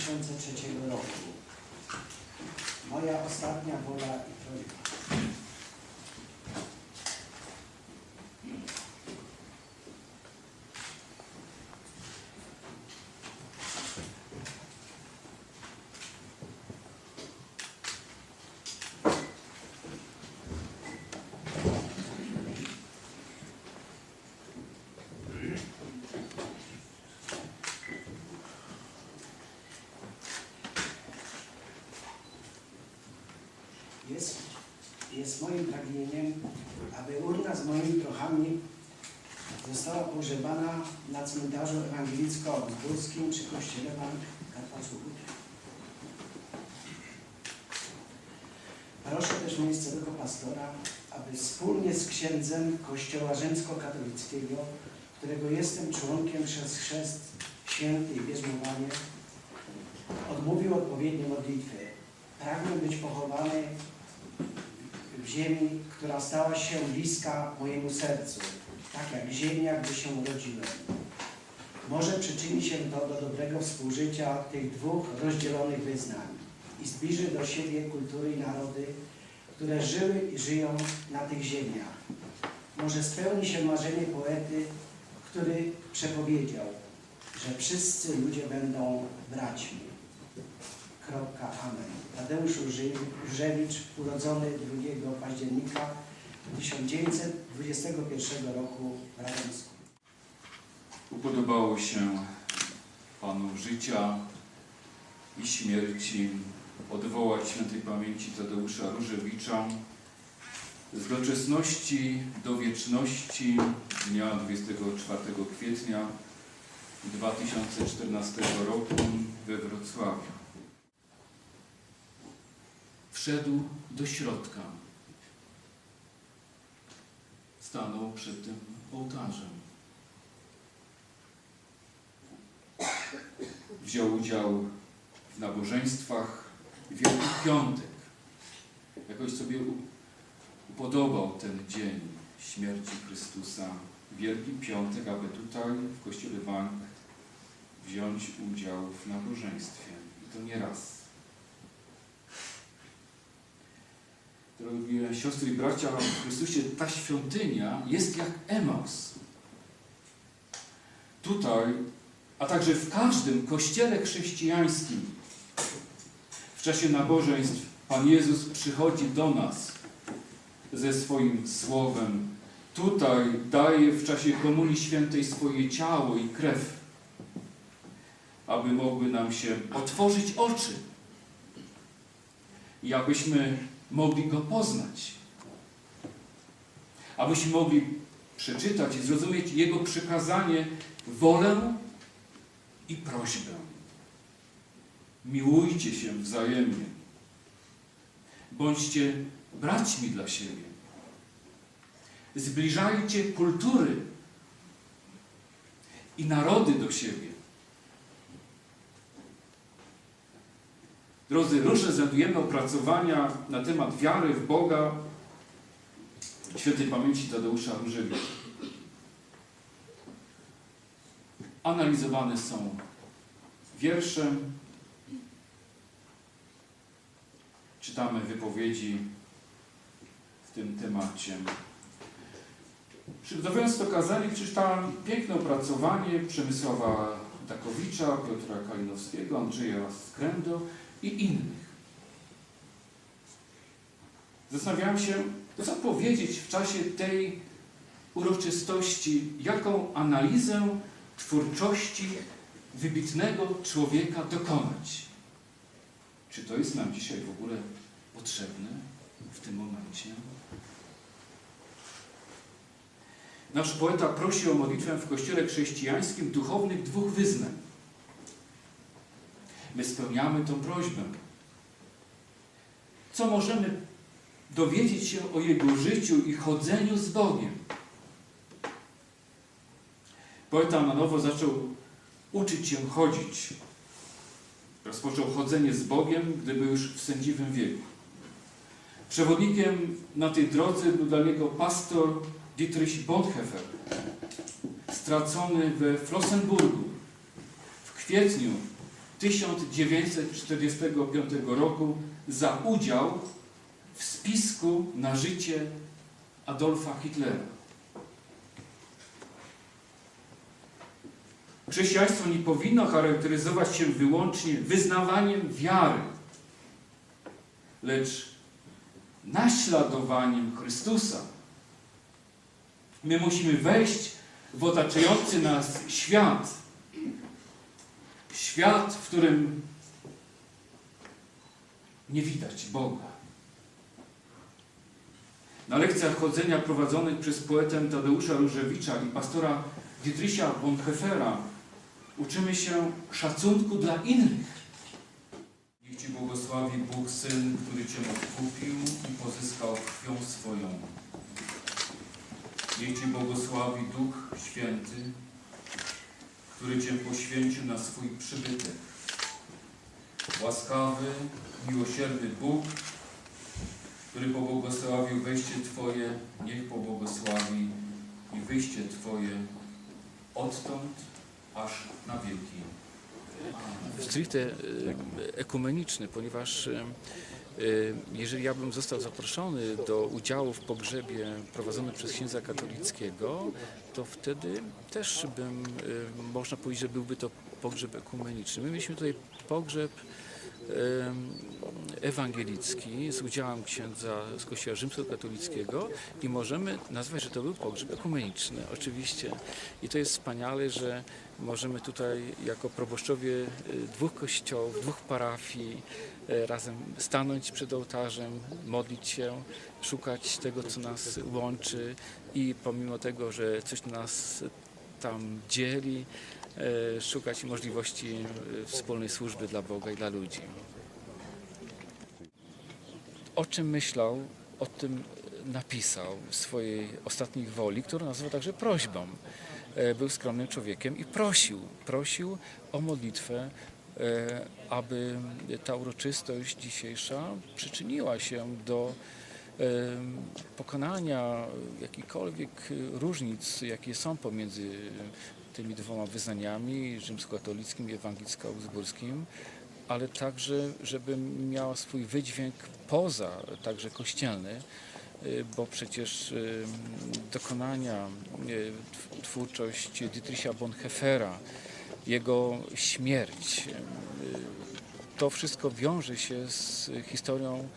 2003 roku. Moja ostatnia wola i projekt. Jest, jest moim pragnieniem, aby urna z moimi prochami została pogrzebana na cmentarzu ewangelicko-górskim przy kościele Bank Karpacuchów. Proszę też miejscowego pastora, aby wspólnie z księdzem Kościoła Rzymskokatolickiego, którego jestem członkiem przez chrzest święty i bierzmowanie, odmówił odpowiednie modlitwy. Pragnę być pochowany w ziemi, która stała się bliska mojemu sercu, tak jak ziemia, gdy się urodziłem. Może przyczyni się to do dobrego współżycia tych dwóch rozdzielonych wyznań i zbliży do siebie kultury i narody, które żyły i żyją na tych ziemiach. Może spełni się marzenie poety, który przepowiedział, że wszyscy ludzie będą braćmi. Amen. Tadeusz Różewicz, urodzony 2 października 1921 roku w Radomsku. Upodobało się Panu życia i śmierci odwołać świętej pamięci Tadeusza Różewicza z doczesności do wieczności dnia 24 kwietnia 2014 roku we Wrocławiu. Wszedł do środka. Stanął przed tym ołtarzem. wziął udział w nabożeństwach Wielki Piątek. Jakoś sobie upodobał ten dzień śmierci Chrystusa, Wielki Piątek, aby tutaj w Kościele Bank wziąć udział w nabożeństwie. I to nie raz. Drogie siostry i bracia w Chrystusie, ta świątynia jest jak Emaus. Tutaj a także w każdym kościele chrześcijańskim w czasie nabożeństw Pan Jezus przychodzi do nas ze swoim słowem. Tutaj daje w czasie Komunii Świętej swoje ciało i krew, aby mogły nam się otworzyć oczy i abyśmy mogli Go poznać, abyśmy mogli przeczytać i zrozumieć Jego przykazanie, wolę i prośbę. Miłujcie się wzajemnie. Bądźcie braćmi dla siebie. Zbliżajcie kultury i narody do siebie. Drodzy, różne znajdujemy opracowania na temat wiary w Boga świętej pamięci Tadeusza Różewicza. analizowane są wiersze, czytamy wypowiedzi w tym temacie. Przygotowując to kazanie, przeczytałem piękne opracowanie Przemysława Dakowicza, Piotra Kalinowskiego, Andrzeja Skrędo i innych. Zastanawiałem się, co powiedzieć w czasie tej uroczystości, jaką analizę twórczości wybitnego człowieka dokonać. Czy to jest nam dzisiaj w ogóle potrzebne w tym momencie? Nasz poeta prosi o modlitwę w kościele chrześcijańskim duchownych dwóch wyznań. My spełniamy tą prośbę. Co możemy dowiedzieć się o jego życiu i chodzeniu z Bogiem? Poeta na nowo zaczął uczyć się chodzić. Rozpoczął chodzenie z Bogiem, gdy był już w sędziwym wieku. Przewodnikiem na tej drodze był dla niego pastor Dietrich Bonhoeffer, stracony we Flossenburgu w kwietniu 1945 roku za udział w spisku na życie Adolfa Hitlera. Chrześcijaństwo nie powinno charakteryzować się wyłącznie wyznawaniem wiary, lecz naśladowaniem Chrystusa. My musimy wejść w otaczający nas świat. Świat, w którym nie widać Boga. Na lekcjach chodzenia prowadzonych przez poetę Tadeusza Różewicza i pastora Dietricha Bonhoeffera uczymy się szacunku dla innych. Niech Ci błogosławi Bóg Syn, który Cię odkupił i pozyskał krwią swoją. Niech Cię błogosławi Duch Święty, który Cię poświęcił na swój przybytek. Łaskawy, miłosierny Bóg, który pobłogosławił wejście Twoje, niech pobłogosławi i wyjście Twoje odtąd aż na wieki. Stricte e, ekumeniczny, ponieważ e, e, jeżeli ja bym został zaproszony do udziału w pogrzebie prowadzonym przez księdza katolickiego, to wtedy też bym, można powiedzieć, że byłby to pogrzeb ekumeniczny. My mieliśmy tutaj pogrzeb ewangelicki z udziałem księdza z Kościoła Rzymskokatolickiego i możemy nazwać, że to był pogrzeb ekumeniczny, oczywiście. I to jest wspaniale, że możemy tutaj jako proboszczowie e, dwóch kościołów, dwóch parafii e, razem stanąć przed ołtarzem, modlić się, szukać tego, co nas łączy i pomimo tego, że coś nas tam dzieli, e, szukać możliwości wspólnej służby dla Boga i dla ludzi. O czym myślał, o tym napisał w swojej ostatniej woli, którą nazywa także prośbą. E, Był skromnym człowiekiem i prosił, prosił o modlitwę, e, aby ta uroczystość dzisiejsza przyczyniła się do e, pokonania jakichkolwiek różnic, jakie są pomiędzy tymi dwoma wyznaniami, rzymskokatolickim i ewangelicko-augsburskim, ale także, żeby miała swój wydźwięk poza, także kościelny, y, bo przecież y, dokonania, y, tw- twórczość Dietricha Bonhoeffera, jego śmierć, to wszystko wiąże się z historią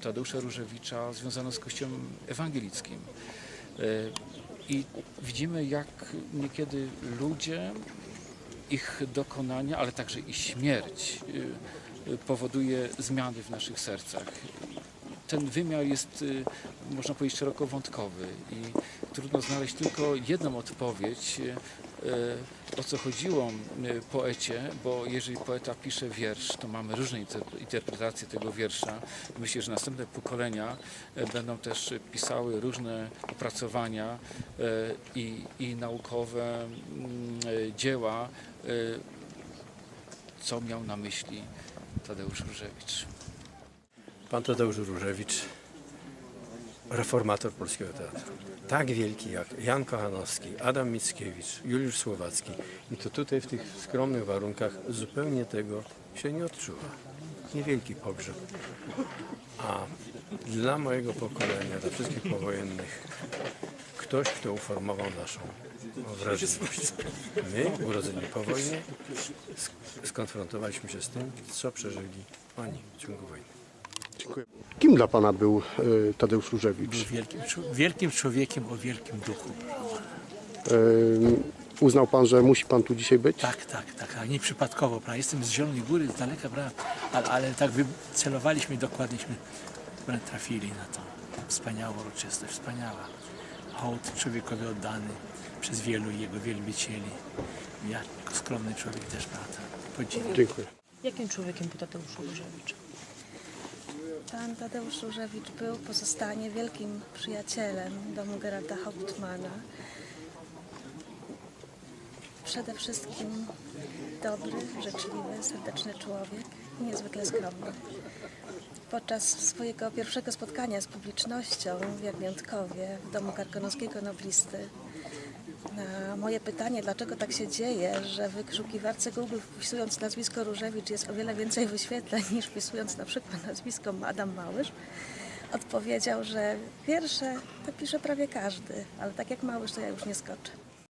Tadeusza Różewicza związaną z Kościołem ewangelickim. I widzimy, jak niekiedy ludzie, ich dokonania, ale także i śmierć y, powoduje zmiany w naszych sercach. Ten wymiar jest, y, można powiedzieć, szeroko wątkowy i trudno znaleźć tylko jedną odpowiedź, y, o co chodziło poecie, bo jeżeli poeta pisze wiersz, to mamy różne inter- interpretacje tego wiersza. Myślę, że następne pokolenia y, będą też pisały różne opracowania y, i, i naukowe y, dzieła, co miał na myśli Tadeusz Różewicz. Pan Tadeusz Różewicz, reformator polskiego teatru. Tak wielki jak Jan Kochanowski, Adam Mickiewicz, Juliusz Słowacki. I to tutaj w tych skromnych warunkach zupełnie tego się nie odczuwa. Niewielki pogrzeb. A dla mojego pokolenia, dla wszystkich powojennych, ktoś, kto uformował naszą wrażliwość. My, urodzeni po wojnie, sk- skonfrontowaliśmy się z tym, co przeżyli oni w ciągu wojny. Kim dla Pana był e, Tadeusz Różewicz? Był wielkim, wielkim człowiekiem o wielkim duchu. E, Uznał Pan, że musi Pan tu dzisiaj być? Tak, tak, tak, a nie przypadkowo. Prawda? Jestem z Zielonej Góry, z daleka, prawda? Ale, ale tak wycelowaliśmy dokładnieśmy, trafili na tą wspaniałą uroczystość, wspaniała. Hołd człowiekowi oddany przez wielu jego wielbicieli. Ja jako skromny człowiek też, prawda, podziwiam. Dziękuję. Jakim człowiekiem był Tadeusz Różewicz? Pan Tadeusz Różewicz był pozostanie wielkim przyjacielem domu Gerarda Hauptmana. Przede wszystkim dobry, życzliwy, serdeczny człowiek i niezwykle skromny. Podczas swojego pierwszego spotkania z publicznością w Jagniątkowie w domu karkonoskiego noblisty Na moje pytanie, dlaczego tak się dzieje, że w wyszukiwarce Google wpisując nazwisko Różewicz jest o wiele więcej wyświetleń niż wpisując na przykład nazwisko Adam Małysz, odpowiedział, że wiersze to pisze prawie każdy, ale tak jak Małysz to ja już nie skoczę.